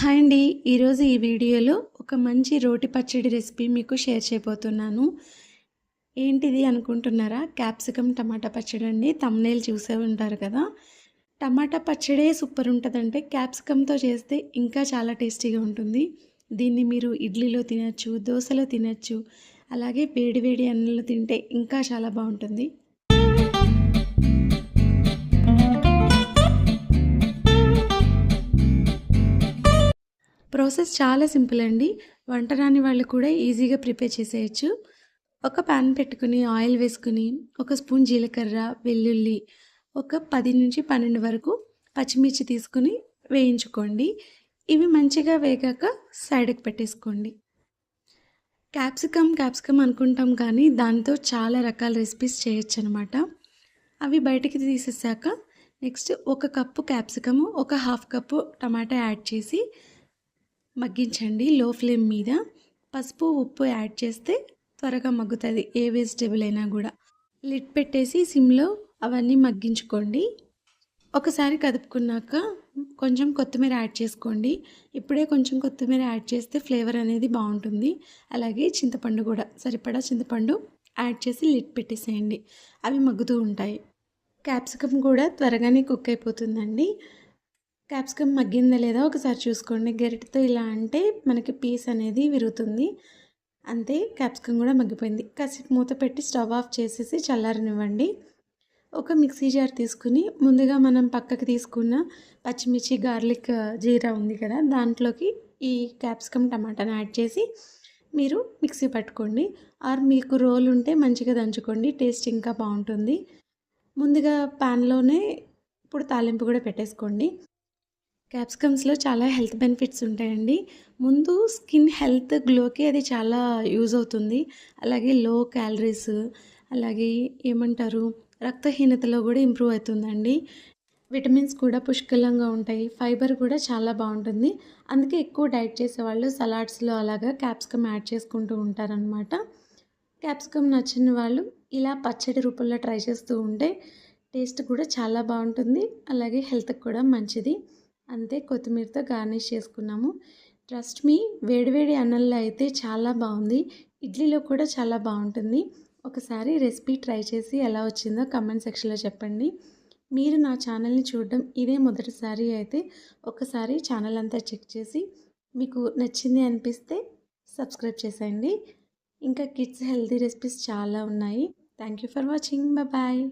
Hi అండి. ఈరోజు ఈ వీడియోలో ఒక మంచి రోటి పచ్చడి రెసిపీ మీకు షేర్ చేయబోతున్నాను. ఏంటిది అనుకుంటున్నారా? క్యాప్సికమ్ టమాటా పచ్చడి అండి. తమ్నేల్ చూసే ఉంటారు కదా. టమాటా పచ్చడే సూపర్ ఉంటుందంటే క్యాప్సికమ్తో చేస్తే ఇంకా చాలా టేస్టీగా ఉంటుంది. దీన్ని మీరు ఇడ్లీలో తినచ్చు దోశలో తినచ్చు అలాగే వేడి వేడి అన్నంలో తింటే ఇంకా చాలా బాగుంటుంది. ప్రాసెస్ చాలా సింపుల్ అండి. వంట రాని వాళ్ళు కూడా ఈజీగా ప్రిపేర్ చేసేయచ్చు. ఒక ప్యాన్ పెట్టుకుని ఆయిల్ వేసుకుని ఒక స్పూన్ జీలకర్ర వెల్లుల్లి ఒక పది నుంచి పన్నెండు వరకు పచ్చిమిర్చి తీసుకుని వేయించుకోండి. ఇవి మంచిగా వేగాక సైడ్కి పెట్టేసుకోండి. క్యాప్సికమ్ క్యాప్సికమ్ అనుకుంటాం కానీ దాంతో చాలా రకాల రెసిపీస్ చేయొచ్చు అనమాట అవి బయటికి తీసేసాక నెక్స్ట్ ఒక కప్పు క్యాప్సికము ఒక హాఫ్ కప్పు టమాటా యాడ్ చేసి మగ్గించండి లో ఫ్లేమ్ మీద. పసుపు ఉప్పు యాడ్ చేస్తే త్వరగా మగ్గుతుంది ఏ వెజిటేబుల్ అయినా కూడా. లిడ్ పెట్టేసి సిమ్లో అవన్నీ మగ్గించుకోండి. ఒకసారి కదుపుకున్నాక కొంచెం కొత్తిమీర యాడ్ చేసుకోండి. ఇప్పుడే కొంచెం కొత్తిమీర యాడ్ చేస్తే ఫ్లేవర్ అనేది బాగుంటుంది. అలాగే చింతపండు కూడా సరిపడా చింతపండు యాడ్ చేసి లిట్ పెట్టేసేయండి. అవి మగ్గుతూ ఉంటాయి. క్యాప్సికమ్ కూడా త్వరగానే కుక్ అయిపోతుందండి. క్యాప్సికమ్ మగ్గిందా లేదా ఒకసారి చూసుకోండి. గరిటతో ఇలా అంటే మనకి పీస్ అనేది విరుగుతుంది. అంతే క్యాప్సికమ్ కూడా మగ్గిపోయింది. కాసేపు మూత పెట్టి స్టవ్ ఆఫ్ చేసేసి చల్లారనివ్వండి. ఒక మిక్సీ జార్ తీసుకుని ముందుగా మనం పక్కకి తీసుకున్న పచ్చిమిర్చి గార్లిక్ జీరా ఉంది కదా దాంట్లోకి ఈ క్యాప్సికమ్ టమాటాని యాడ్ చేసి మీరు మిక్సీ పట్టుకోండి. ఆర్ మీకు రోల్ ఉంటే మంచిగా దంచుకోండి టేస్ట్ ఇంకా బాగుంటుంది. ముందుగా ప్యాన్లోనే ఇప్పుడు తాలింపు కూడా పెట్టేసుకోండి. క్యాప్సికమ్స్లో చాలా హెల్త్ బెనిఫిట్స్ ఉంటాయండి. ముందు స్కిన్ హెల్త్ గ్లోకి అది చాలా యూజ్ అవుతుంది. అలాగే లో క్యాలరీస్ అలాగే ఏమంటారు రక్తహీనతలో కూడా ఇంప్రూవ్ అవుతుందండి. విటమిన్స్ కూడా పుష్కలంగా ఉంటాయి. ఫైబర్ కూడా చాలా బాగుంటుంది. అందుకే ఎక్కువ డైట్ చేసేవాళ్ళు సలాడ్స్లో అలాగా క్యాప్సికమ్ యాడ్ చేసుకుంటూ ఉంటారనమాట క్యాప్సికమ్ నచ్చిన వాళ్ళు ఇలా పచ్చడి రూపంలో ట్రై చేస్తూ ఉంటే టేస్ట్ కూడా చాలా బాగుంటుంది. అలాగే హెల్త్కి కూడా మంచిది. అంతే కొత్తిమీరతో గార్నిష్ చేసుకున్నాము. ట్రస్ట్ మీ వేడివేడి అన్నంలో అయితే చాలా బాగుంది. ఇడ్లీలో కూడా చాలా బాగుంటుంది. ఒకసారి రెసిపీ ట్రై చేసి ఎలా వచ్చిందో కమెంట్ సెక్షన్లో చెప్పండి. మీరు నా ఛానల్ని చూడడం ఇదే మొదటిసారి అయితే ఒకసారి ఛానల్ అంతా చెక్ చేసి మీకు నచ్చింది అనిపిస్తే సబ్స్క్రైబ్ చేసేయండి. ఇంకా కిడ్స్ హెల్తీ రెసిపీస్ చాలా ఉన్నాయి. Thank you for watching bye